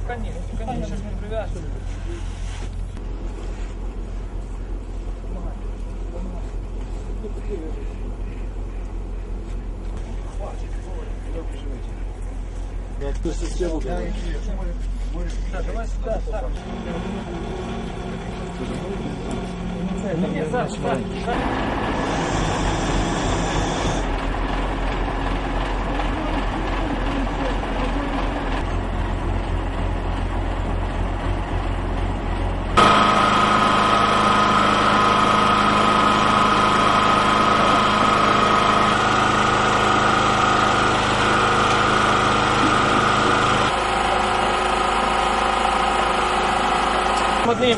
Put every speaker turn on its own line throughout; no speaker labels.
Пока нет, пока не. Да, давай сюда, так. Нет, Саш,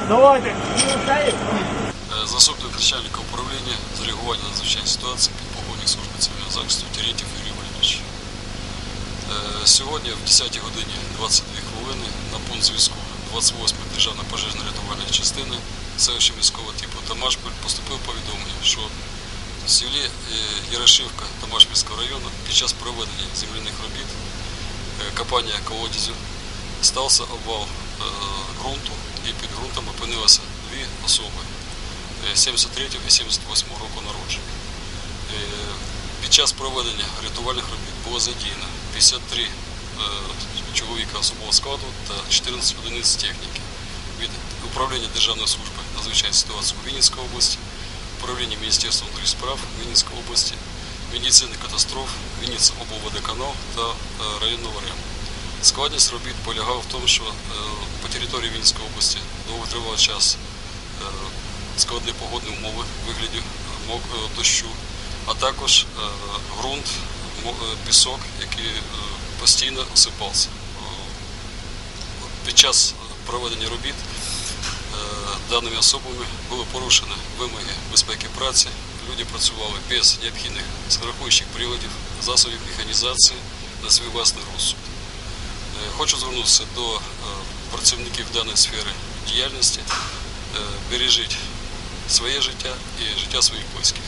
Давайте.
Не устаешь? Засобник начальника управління з реагування на надзвичайні ситуації підполковник служби цивільного захисту Терентів Юрій Валерійович. Е, Сьогодні в 10 годині 22 хвилини на пункт зв'язку 28 державної пожежно-рятувальної частини селища міського типу Тамашпіль поступило повідомлення, що в селі е, Ярошивка Тамашпільського району під час проведення земляних робіт е, копання колодязю стався обвал е, ґрунту і під ґрунтом опинилися дві особи 73 і 78 року народження. Е, Під час проведення рятувальних робіт було задіяно 53 е, чоловіка особового складу та 14 одиниць техніки від управління Державної служби надзвичайних ситуацій у Вінницькій області, управління Міністерства внутрішніх справ Вінницької області, медицини катастроф, Вінниця облводоканал та е, районного РЕМ. Складність робіт полягала в тому, що по території Вінницької області довготривалий час складні погодні умови в вигляді е, дощу, а також е, ґрунт, е, пісок, який постійно осипався. Під час проведення робіт даними особами було порушено вимоги безпеки праці. Люди працювали без необхідних страхуючих приладів, засобів механізації на свій власний розсуд. Хочу звернутися до працівників даної сфери діяльності. Бережіть своє життя і життя своїх близьких.